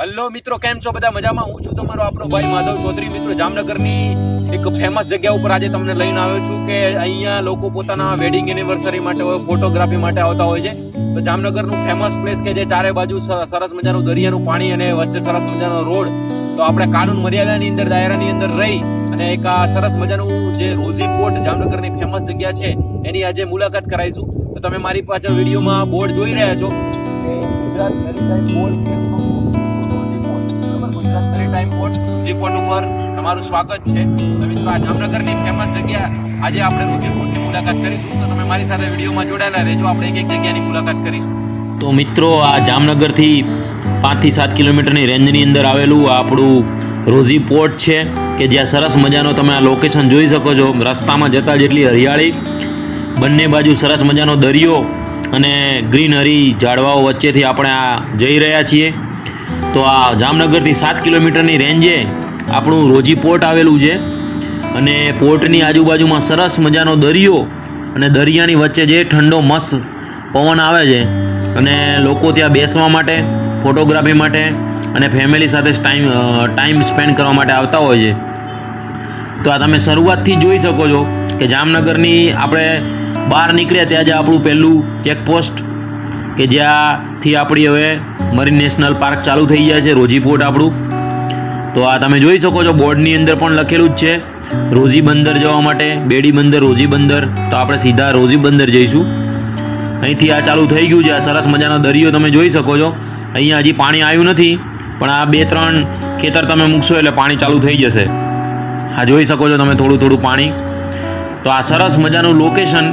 Hello મિત્રો, કેમ છો બધા? મજામાં? હું છું તમારો આપણો ભાઈ માધવ ચૌધરી. મિત્રો, જામનગરની એક ફેમસ જગ્યા ઉપર આજે તમને લઈને આવ્યો છું કે અહીંયા લોકો પોતાના વેડિંગ એનિવર્સરી માટે હોય ફોટોગ્રાફી માટે આવતા હોય છે. તો જામનગરનું ફેમસ પ્લેસ કે જે ચારે બાજુ સરસ મજાનું દરિયાનું પાણી અને વચ્ચે સરસ મજાનો રોડ. તો આપણે કાનૂન મર્યાદાની અંદર, દાયરાની અંદર રહી અને એક આ સરસ મજાનું જે રોઝી પોર્ટ જામનગરની ફેમસ જગ્યા છે, એની આજે મુલાકાત કરાવીશું. તો તમે મારી પાછળ વિડીયોમાં બોર્ડ જોઈ રહ્યા છો. Gujarat board Gujarat time port Rozi ઉપર તમારું સ્વાગત છે. તો આ જામનગરની ફેમસ જગ્યા આજે આપણે રોઝી મુલાકાત કરીશું. તો તમે મારી સાથે વિડીયોમાં જોડાયેલા રહેજો. આપણે એક એક જગ્યાની મુલાકાત કરીશું. તો મિત્રો, આ જામનગરથી પાંચથી સાત કિલોમીટરની રેન્જની અંદર આવેલું આપણું રોઝી પોર્ટ છે, કે જ્યાં સરસ મજાનો તમે આ લોકેશન જોઈ શકો છો. રસ્તામાં જતા જેટલી હરિયાળી, બંને બાજુ સરસ મજાનો દરિયો અને ગ્રીનરી ઝાડવાઓ વચ્ચેથી આપણે આ જઈ રહ્યા છીએ. તો આ જામનગરથી સાત કિલોમીટરની રેન્જે આપણું રોજી પોર્ટ આવેલું છે. અને પોર્ટની આજુબાજુમાં સરસ મજાનો દરિયો અને દરિયાની વચ્ચે જે ઠંડો મસ્ત પવન આવે છે અને લોકો ત્યાં બેસવા માટે, ફોટોગ્રાફી માટે અને ફેમિલી સાથે ટાઈમ ટાઈમ સ્પેન્ડ કરવા માટે આવતા હોય છે. તો આ તમે શરૂઆતથી જોઈ શકો છો કે જામનગરની આપણે બહાર નીકળ્યા ત્યાં જ આપણું પહેલું ચેકપોસ્ટ કે જ્યાંથી આપણી હવે મરીન નેશનલ પાર્ક ચાલુ થઈ ગયા છે, રોજી પોર્ટ આપણું. તો આ તમે જોઈ શકો છો, બોર્ડની અંદર પણ લખેલું જ છે, રોજી બંદર જવા માટે, બેડી બંદર, રોજી બંદર. તો આપણે સીધા રોઝી બંદર જઈશું. અહીંથી આ ચાલુ થઈ ગયું છે, આ સરસ મજાનો દરિયો તમે જોઈ શકો છો. અહીંયા હજી પાણી આવ્યું નથી, પણ આ બે ત્રણ ખેતર તમે મૂકશો એટલે પાણી ચાલુ થઈ જશે. આ જોઈ શકો છો તમે થોડું થોડું પાણી. તો આ સરસ મજાનું લોકેશન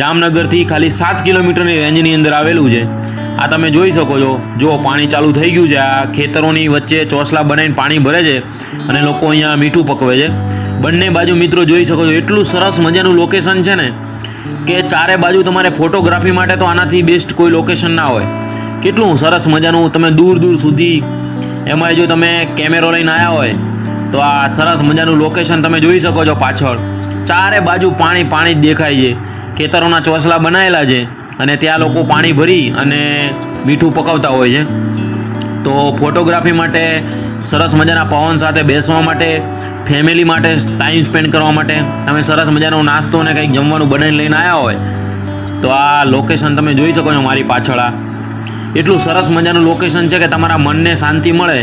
જામનગરથી ખાલી સાત કિલોમીટરની રેન્જની અંદર આવેલું છે. આ તમે જોઈ શકો છો. જો પાણી ચાલુ થઈ ગયું છે, આ ખેતરોની વચ્ચે ચોસલા બનાવીને પાણી ભરે છે અને લોકો અહીંયા મીઠું પકવે છે. બંને બાજુ મિત્રો જોઈ શકો છો, એટલું સરસ મજાનું લોકેશન છે ને કે ચારે બાજુ તમારે ફોટોગ્રાફી માટે તો આનાથી બેસ્ટ કોઈ લોકેશન ના હોય. કેટલું સરસ મજાનું તમે દૂર દૂર સુધી એમાં જો તમે કેમેરો લઈને આવ્યા હોય, તો આ સરસ મજાનું લોકેશન તમે જોઈ શકો છો પાછળ. ચારે બાજુ પાણી પાણી જ દેખાય છે. ખેતરોના ચોસલા બનાવેલા છે. અને ત્યાં લોકો પાણી ભરી અને મીઠું પકવતા હોય છે. તો ફોટોગ્રાફી માટે સરસ મજાના પવન સાથે બેસવા માટે ફેમિલી માટે ટાઈમ સ્પેન્ડ કરવા માટે તમે સરસ મજાનો નાસ્તો અને કંઈક જમવાનું બનાવીને લઈને આવ્યા હોય, તો આ લોકેશન તમે જોઈ શકો છો મારી પાછળ આ. એટલું સરસ મજાનું લોકેશન છે કે તમારા મનને શાંતિ મળે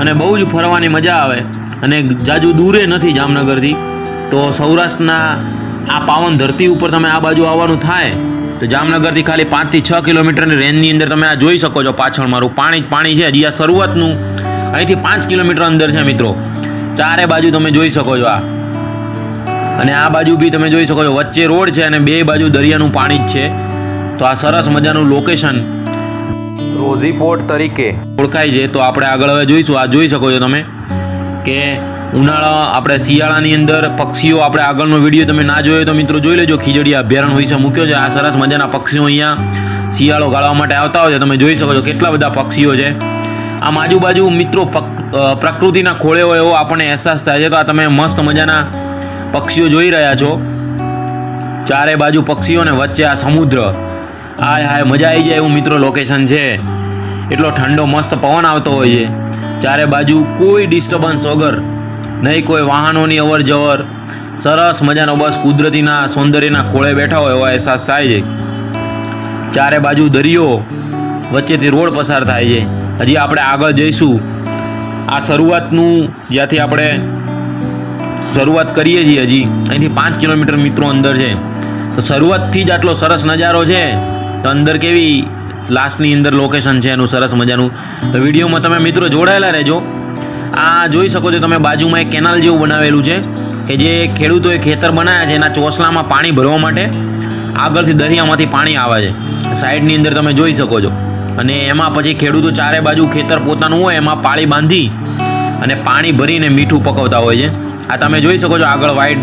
અને બહુ જ ફરવાની મજા આવે અને જાજુ દૂરે નથી જામનગરથી. તો સૌરાષ્ટ્રના આ પાવન ધરતી ઉપર તમે આ બાજુ આવવાનું થાય તો જામનગરથી ખાલી પાંચથી છ કિલોમીટરની રેન્જની અંદર તમે આ જોઈ શકો છો પાછળ મારું પાણી જ પાણી છે હજી આ શરૂઆતનું. અહીંથી પાંચ કિલોમીટર અંદર છે મિત્રો. ચારે બાજુ તમે જોઈ શકો છો આ. અને આ બાજુ બી તમે જોઈ શકો છો વચ્ચે રોડ છે અને બે બાજુ દરિયાનું પાણી જ છે. તો આ સરસ મજાનું લોકેશન રોઝી પોર્ટ તરીકે. ઓળખાય છે તો આપણે આગળ હવે જોઈશું. આ જોઈ શકો છો તમે કે ઉનાળા, આપણે શિયાળાની અંદર પક્ષીઓ, આપણે આગળનો વીડિયો તમે ના જોયો તો મિત્રો જોઈ લેજો. ખીજડી અભયારણ્ય વિશે મૂક્યો છે. આ સરસ મજાના પક્ષીઓ અહીંયા શિયાળો ગાળવા માટે આવતા હોય છે. તમે જોઈ શકો છો કેટલા બધા પક્ષીઓ છે. આમ આજુબાજુ મિત્રો પ્રકૃતિના ખોળે હોય એવો આપણને અહેસાસ થાય છે. તો આ તમે મસ્ત મજાના પક્ષીઓ જોઈ રહ્યા છો. ચારે બાજુ પક્ષીઓને વચ્ચે આ સમુદ્ર. હાય હાય, મજા આવી જાય એવું મિત્રો લોકેશન છે. એટલો ઠંડો મસ્ત પવન આવતો હોય છે. ચારે બાજુ કોઈ ડિસ્ટર્બન્સ વગર નહીં કોઈ વાહનોની અવર જવર. સરસ મજાનો બસ કુદરતીના સૌંદર્યના ખોળે બેઠા હોય એવો અહેસાસ થાય છે. ચારે બાજુ દરિયો વચ્ચેથી રોડ પસાર થાય છે. હજી આપણે આગળ જઈશું. આ શરૂઆતનું જ્યાંથી આપણે શરૂઆત કરીએ છીએ હજી. અહીંથી પાંચ કિલોમીટર મિત્રો અંદર છે. તો શરૂઆતથી જ આટલો સરસ નજારો છે. તો અંદર કેવી લાસ્ટની અંદર લોકેશન છે એનું સરસ મજાનું. તો વિડીયોમાં તમે મિત્રો જોડાયેલા રહેજો. આ જોઈ શકો છો તમે, બાજુમાં એક કેનાલ જેવું બનાવેલું છે, કે જે ખેડૂતોએ ખેતર બનાવ્યા છે, એના ચોસલામાં પાણી ભરવા માટે આગળથી દરિયામાંથી પાણી આવે છે. સાઈડની અંદર તમે જોઈ શકો છો. અને એમાં પછી ખેડૂતો ચારે બાજુ ખેતર પોતાનું હોય, એમાં પાળી બાંધી અને પાણી ભરીને મીઠું પકવતા હોય છે. આ તમે જોઈ શકો છો, આગળ વાઈટ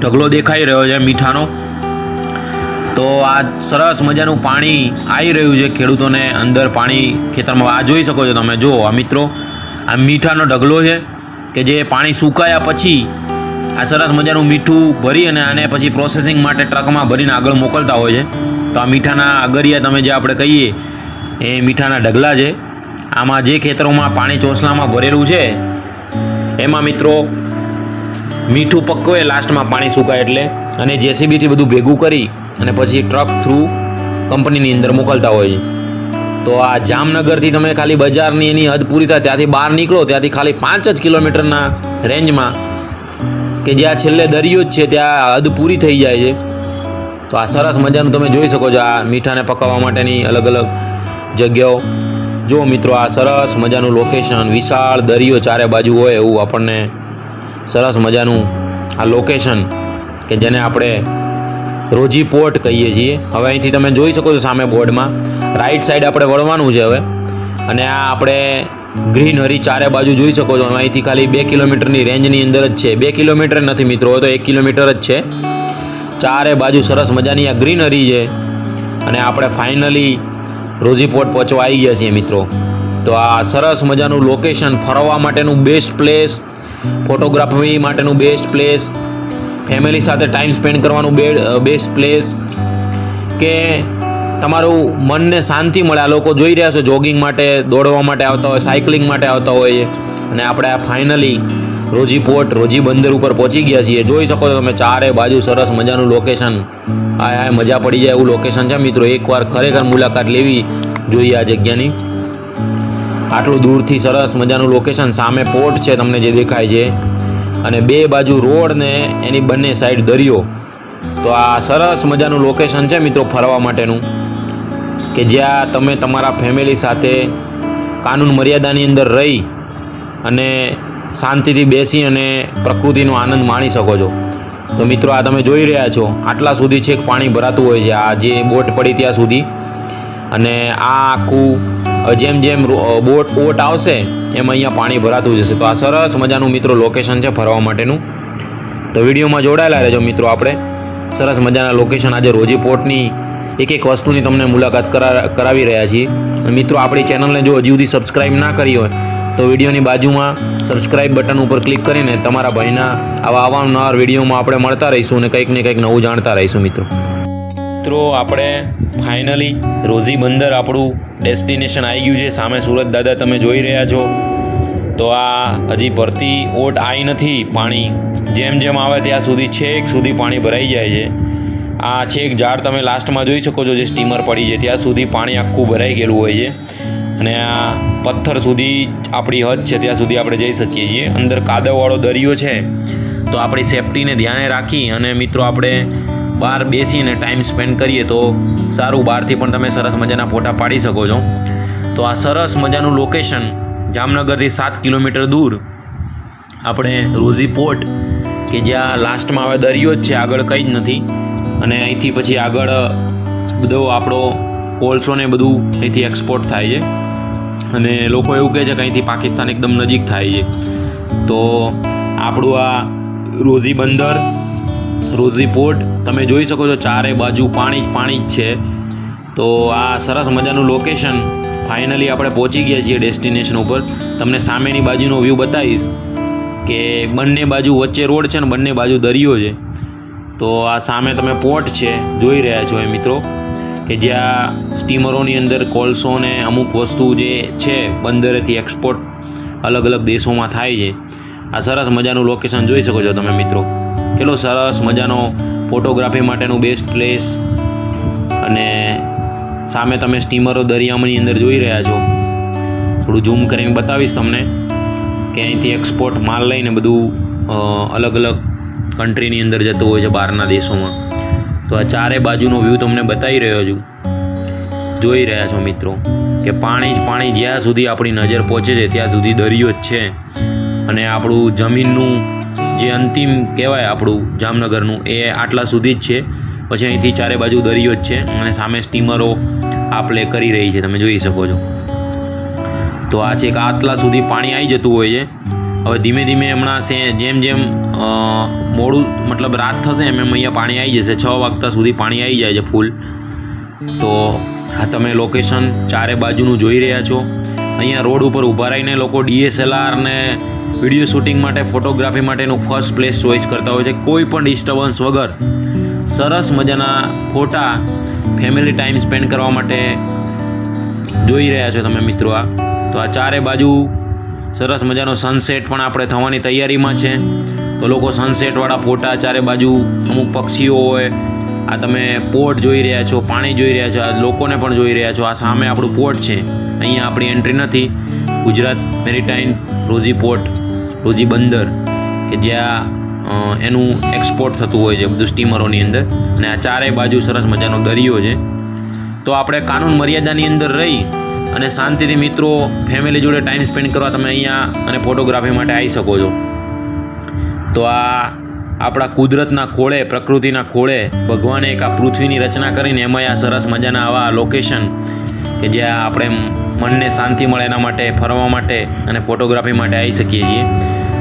ઢગલો દેખાઈ રહ્યો છે મીઠાનો. તો આ સરસ મજાનું પાણી આવી રહ્યું છે ખેડૂતોને અંદર પાણી ખેતરમાં. આ જોઈ શકો છો તમે, જુઓ આ મિત્રો. આ મીઠાનો ઢગલો છે કે જે પાણી સુકાયા પછી આ સરસ મજાનું મીઠું ભરી અને આને પછી પ્રોસેસિંગ માટે ટ્રકમાં ભરીને આગળ મોકલતા હોય છે. તો આ મીઠાના અગરિયા તમે જે આપણે કહીએ, એ મીઠાના ઢગલા છે. આમાં જે ખેતરોમાં પાણી ચોસલામાં ભરેલું છે, એમાં મિત્રો મીઠું પકવે લાસ્ટમાં પાણી સુકાય એટલે અને જેસીબીથી બધું ભેગું કરી અને પછી ટ્રક થ્રુ કંપનીની અંદર મોકલતા હોય છે. તો આ જામનગરથી તમે ખાલી બજારની એની હદ પૂરી થાય, ત્યાંથી બહાર નીકળો, ત્યાંથી ખાલી પાંચ જ કિલોમીટરના રેન્જમાં કે જ્યાં છેલ્લે દરિયો જ છે, ત્યાં હદ પૂરી થઈ જાય છે. તો આ સરસ મજાનું તમે જોઈ શકો છો, આ મીઠાને પકાવવા માટેની અલગ અલગ જગ્યાઓ. જો મિત્રો, આ સરસ મજાનું લોકેશન વિશાળ દરિયો ચારે બાજુ હોય એવું આપણને સરસ મજાનું આ લોકેશન કે જેને આપણે રોજી પોર્ટ કહીએ છીએ. હવે અહીંથી તમે જોઈ શકો છો સામે બોર્ડમાં રાઈટ સાઈડ આપણે વળવાનું છે હવે. અને આ આપણે ગ્રીનરી ચારે બાજુ જોઈ શકો છો. અહીંથી ખાલી બે કિલોમીટરની રેન્જની અંદર જ છે. બે કિલોમીટર નથી મિત્રો તો એક કિલોમીટર જ છે. ચારે બાજુ સરસ મજાની આ ગ્રીનરી છે. અને આપણે ફાઇનલી રોઝીપોર્ટ પહોંચવા આવી ગયા છીએ મિત્રો. તો આ સરસ મજાનું લોકેશન ફરવા માટેનું બેસ્ટ પ્લેસ ફોટોગ્રાફી માટેનું બેસ્ટ પ્લેસ ફેમિલી સાથે ટાઈમ સ્પેન્ડ કરવાનું બેસ્ટ પ્લેસ કે તમારું મનને શાંતિ મળે. આ લોકો જોઈ રહ્યા છો જોગિંગ માટે, દોડવા માટે આવતા હોય સાયકલિંગ માટે આવતા હોય અને આપણે આ ફાઇનલી રોજી પોર્ટ રોજી બંદર ઉપર પહોંચી ગયા છીએ. જોઈ શકો છો તમે ચારે બાજુ સરસ મજાનું લોકેશન આ આ મજા પડી જાય એવું લોકેશન છે. મિત્રો, એકવાર ખરેખર મુલાકાત લેવી જોઈએ આ જગ્યાની. આટલું દૂરથી સરસ મજાનું લોકેશન સામે પોર્ટ છે તમને જે દેખાય છે. અને બે બાજુ રોડ ને એની બંને સાઈડ દરિયો. તો આ સરસ મજાનું લોકેશન છે મિત્રો ફરવા માટેનું. કે જ્યાં તમે તમારા ફેમિલી સાથે કાનૂન મર્યાદાની અંદર રહી અને શાંતિથી બેસી અને પ્રકૃતિનો આનંદ માણી શકો છો. તો મિત્રો, આ તમે જોઈ રહ્યા છો, આટલા સુધી છેક પાણી ભરાતું હોય છે. આ જે બોટ પડી ત્યાં સુધી. અને આ આખું જેમ જેમ બોટ બોટ આવશે, એમ અહીંયા પાણી ભરાતું જશે. તો આ સરસ મજાનું મિત્રો લોકેશન છે ફરવા માટેનું. તો વિડીયોમાં જોડાયેલા રહેજો મિત્રો આપણે. સરસ મજાના લોકેશન આજે રોજી પોર્ટની એક એક વસ્તુની તમને મુલાકાત કરા, કરાવી રહ્યા છીએ. મિત્રો, આપણી ચેનલને જો હજી સુધી સબસ્ક્રાઇબ ના કરી હોય, તો વિડીયોની બાજુમાં સબસ્ક્રાઇબ બટન ઉપર ક્લિક કરીને તમારા ભાઈના આવા અવારનવાર વિડીયોમાં આપણે મળતા રહીશું અને કંઈક ને કંઈક નવું જાણતા રહીશું, મિત્રો. મિત્રો, આપણે ફાઇનલી રોઝી બંદર આપણું ડેસ્ટિનેશન આવી ગયું છે. સામે સુરત દાદા તમે જોઈ રહ્યા છો. તો આ હજી ભરતી ઓટ આવી નથી. પાણી જેમ જેમ આવે ત્યાં સુધી છેક સુધી પાણી ભરાઈ જાય છે. આ છેક ઝાડ તમે લાસ્ટમાં જોઈ શકો છો જે સ્ટીમર પડી છે, ત્યાં સુધી પાણી આખું ભરાઈ ગયેલું હોય છે. અને આ પથ્થર સુધી આપણી હદ છે, ત્યાં સુધી આપણે જઈ શકીએ છીએ. અંદર કાદવવાળો દરિયો છે, તો આપણી સેફટીને ધ્યાને રાખી અને મિત્રો આપણે બહાર બેસીને ટાઈમ સ્પેન્ડ કરીએ તો સારું. બહારથી પણ તમે સરસ મજાના ફોટા પાડી શકો છો. તો આ સરસ મજાનું લોકેશન જામનગરથી સાત કિલોમીટર દૂર. આપણે રોઝી પોર્ટ, કે જ્યાં લાસ્ટમાં હવે દરિયો જ છે, આગળ કંઈ જ નથી. અને અહીંથી પછી આગળ બધો આપણો કોલસો ને બધું અહીંથી એક્સપોર્ટ થાય છે. અને લોકો એવું કહે છે કે અહીંથી પાકિસ્તાન એકદમ નજીક થાય છે. તો આપણું આ રોઝી બંદર, રોઝી પોર્ટ, તમે જોઈ શકો છો ચારે બાજુ પાણી જ પાણી જ છે. તો આ સરસ મજાનું લોકેશન ફાઇનલી આપણે પહોંચી ગયા છીએ ડેસ્ટિનેશન ઉપર. તમને સામેની બાજુનો વ્યૂ બતાવીશ કે બંને બાજુ વચ્ચે રોડ છે ને બંને બાજુ દરિયો છે. તો આ સામે તમે પોર્ટ છે, જોઈ રહ્યા છો એ મિત્રો, કે જ્યાં સ્ટીમરોની અંદર કોલસો ને અમુક વસ્તુ જે છે, બંદરેથી એક્સપોર્ટ અલગ અલગ દેશોમાં થાય છે. આ સરસ મજાનું લોકેશન જોઈ શકો છો તમે મિત્રો. કેટલો સરસ મજાનો ફોટોગ્રાફી માટેનું બેસ્ટ પ્લેસ અને સામે તમે સ્ટીમરો દરિયામાંની અંદર જોઈ રહ્યા છો. થોડું ઝૂમ કરીને બતાવીશ તમને, કે અહીંથી એક્સપોર્ટ માલ લઈને બધું અલગ અલગ કન્ટ્રીની અંદર જતું હોય છે બહારના દેશોમાં. તો આ ચારે બાજુનો વ્યૂ તમને બતાવી રહ્યો છું. જોઈ રહ્યા છો મિત્રો કે પાણી જ પાણી જ્યાં સુધી આપણી નજર પહોંચે છે, ત્યાં સુધી દરિયો જ છે. અને આપણું જમીનનું જે અંતિમ કહેવાય આપણું જામનગરનું, એ આટલા સુધી જ છે. પછી અહીંથી ચારે બાજુ દરિયો જ છે અને સામે સ્ટીમરો આ પ્લે કરી રહી છે, તમે જોઈ શકો છો. તો આ છેક આટલા સુધી પાણી આવી જતું હોય છે. હવે ધીમે ધીમે હમણાં સે જેમ જેમ મોડું, મતલબ રાત થશે એમ એમ અહીંયા પાણી આવી જશે, છ વાગતા સુધી પાણી આવી જાય છે ફૂલ. તો આ તમે લોકેશન ચારે બાજુનું જોઈ રહ્યા છો. અહીંયા રોડ ઉપર ઊભા રહીને લોકો ડીએસએલઆર ને વીડિયો શૂટિંગ માટે, ફોટોગ્રાફી માટેનું ફર્સ્ટ પ્લેસ ચોઈસ કરતા હોય છે. કોઈ પણ ડિસ્ટર્બન્સ વગર સરસ મજાના ફોટા ફેમિલી ટાઈમ સ્પેન્ડ કરવા માટે જોઈ રહ્યા છો તમે મિત્રો આ. તો તો આ ચારે બાજુ સરસ મજાનો સનસેટ પણ આપણે થવાની તૈયારીમાં છે. તો લોકો સનસેટવાળા ફોટા ચારે બાજુ અમુક પક્ષીઓ હોય, આ તમે પોર્ટ જોઈ રહ્યા છો, પાણી જોઈ રહ્યા છો, આ લોકોને પણ જોઈ રહ્યા છો. આ સામે આપણું પોર્ટ છે. અહીંયા આપણી એન્ટ્રી નથી. ગુજરાત મેરીટાઈન રોઝી પોર્ટ, રોઝી બંદર, કે જ્યાં એનું એક્સપોર્ટ થતું હોય છે બધું સ્ટીમરોની અંદર. અને આ ચારે બાજુ સરસ મજાનો દરિયો છે. તો આપણે કાનૂન મર્યાદાની અંદર રહી અને શાંતિથી મિત્રો ફેમિલી જોડે ટાઈમ સ્પેન્ડ કરવા તમે અહીંયા અને ફોટોગ્રાફી માટે આવી શકો છો. તો આ આપણા કુદરતના ખોળે, પ્રકૃતિના ખોળે, ભગવાને એક આ પૃથ્વીની રચના કરીને એમાંય આ સરસ મજાના આવા લોકેશન કે જ્યાં આપણે મનને શાંતિ મળે એના માટે, ફરવા માટે અને ફોટોગ્રાફી માટે આવી શકીએ છીએ.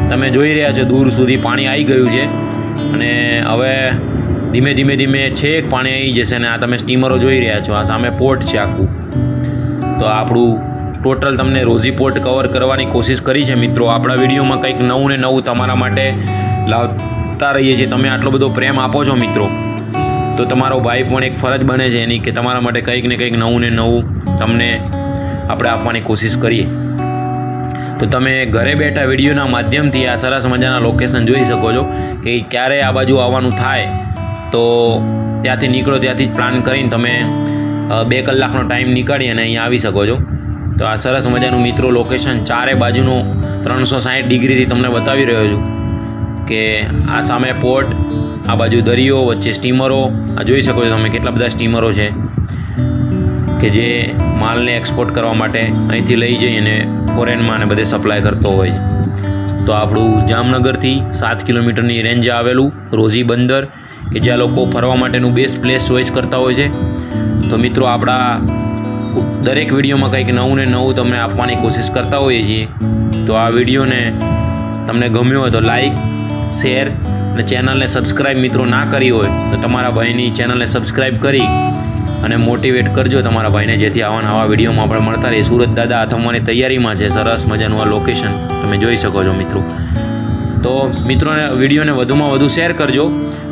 તમે જોઈ રહ્યા છો, દૂર સુધી પાણી આવી ગયું છે અને હવે ધીમે ધીમે ધીમે છેક પાણી આવી જશે અને આ તમે સ્ટીમરો જોઈ રહ્યા છો, આ સામે પોર્ટ છે આખું. તો આપણું ટોટલ તમને રોઝી પોર્ટ કવર કરવાની કોશિશ કરી છે મિત્રો. આપણા વિડીયોમાં કંઈક નવું ને નવું તમારા માટે લાવતા રહીએ છીએ. તમે આટલો બધો પ્રેમ આપો છો મિત્રો. તો તમારો ભાઈ પણ એક ફરજ બને છે એની કે તમારા માટે કંઈક ને કંઈક નવું ને નવું તમને આપણે આપવાની કોશિશ કરીએ. તો તમે ઘરે બેઠા વિડીયોના માધ્યમથી આ સરસ મજાના લોકેશન જોઈ શકો છો કે ક્યારે આ બાજુ આવવાનું થાય. તો ત્યાંથી નીકળો, ત્યાંથી જ પ્લાન કરીને તમે બે કલાકનો ટાઈમ નીકાળી અને અહીંયા આવી શકો છો. તો આ સરસ મજાનું મિત્રો લોકેશન ચારે બાજુનું ત્રણસો સાઠ ડિગ્રીથી તમને બતાવી રહ્યો છું કે આ સામે પોર્ટ આ બાજુ દરિયો, વચ્ચે સ્ટીમરો આ જોઈ શકો છો તમે કેટલા બધા સ્ટીમરો છે કે જે માલને એક્સપોર્ટ કરવા માટે અહીંથી લઈ જઈ અને ફોરેનમાં અને બધે સપ્લાય કરતો હોય છે. તો આપણું જામનગરથી સાત કિલોમીટરની રેન્જ આવેલું રોઝી બંદર, કે જ્યાં લોકો ફરવા માટેનું બેસ્ટ પ્લેસ ચોઈસ કરતા હોય છે. તો મિત્રો આપણા દરેક વિડીયોમાં કંઈક નવું ને નવું તમને આપવાની કોશિશ કરતા હોઈએ છીએ. તો આ વિડીયોને તમને ગમ્યો હોય તો લાઈક, શેર અને ચેનલને સબસ્ક્રાઈબ મિત્રો ના કરી હોય તો તમારા ભાઈની ચેનલને સબસ્ક્રાઈબ કરી અને મોટિવેટ કરજો તમારા ભાઈને, જેથી આવા નવા વિડીયોમાં આપણે મળતા રહીએ. સુરત દાદા થમવાની તૈયારીમાં છે, સરસ મજાનું આ લોકેશન તમે જોઈ શકો છો મિત્રો. તો મિત્રોને, વિડીયોને વધુમાં વધુ શેર કરજો.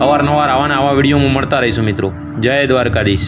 અવારનવાર આવા ને આવા વિડીયોમાં મળતા રહીશું મિત્રો. જય દ્વારકાધીશ.